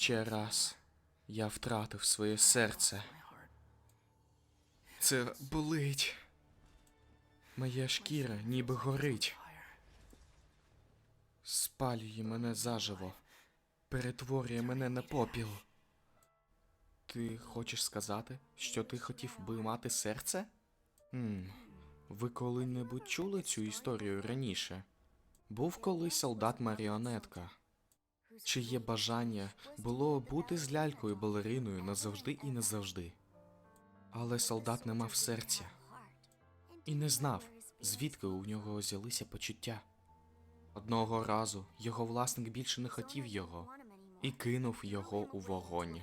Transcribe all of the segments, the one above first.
Ще раз я втратив своє серце. Це болить. Моя шкіра ніби горить. Спалює мене заживо. Перетворює мене на попіл. Ти хочеш сказати, що ти хотів би мати серце? Хм, ви коли-небудь чули цю історію раніше? Був колись солдат маріонетка, чиє бажання було бути з лялькою балериною назавжди і назавжди. Але солдат не мав серця і не знав, звідки у нього взялися почуття. Одного разу його власник більше не хотів його і кинув його у вогонь.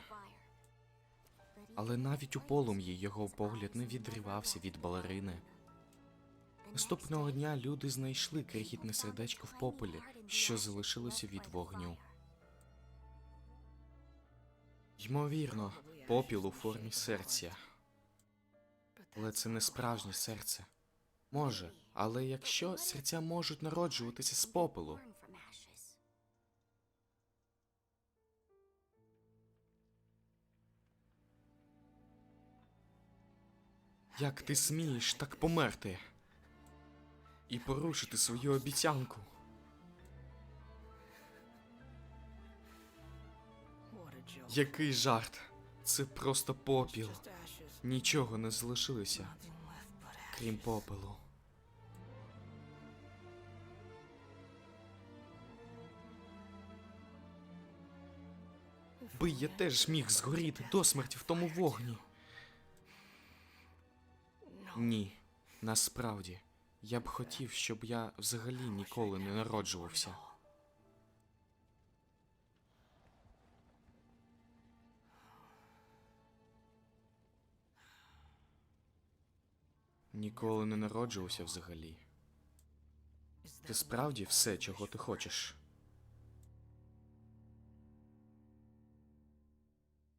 Але навіть у полум'ї його погляд не відривався від балерини. Наступного дня люди знайшли крихітне сердечко в попелі, що залишилося від вогню. Ймовірно, попіл у формі серця. Але це не справжнє серце. Може, але якщо серця можуть народжуватися з попелу, як ти смієш так померти і порушити свою обіцянку? Який жарт? Це просто попіл. Нічого не залишилося, крім попелу. Би я теж міг згоріти до смерті в тому вогні. Ні, насправді, я б хотів, щоб я взагалі ніколи не народжувався. Ніколи не народжувався взагалі. Ти справді все, чого ти хочеш.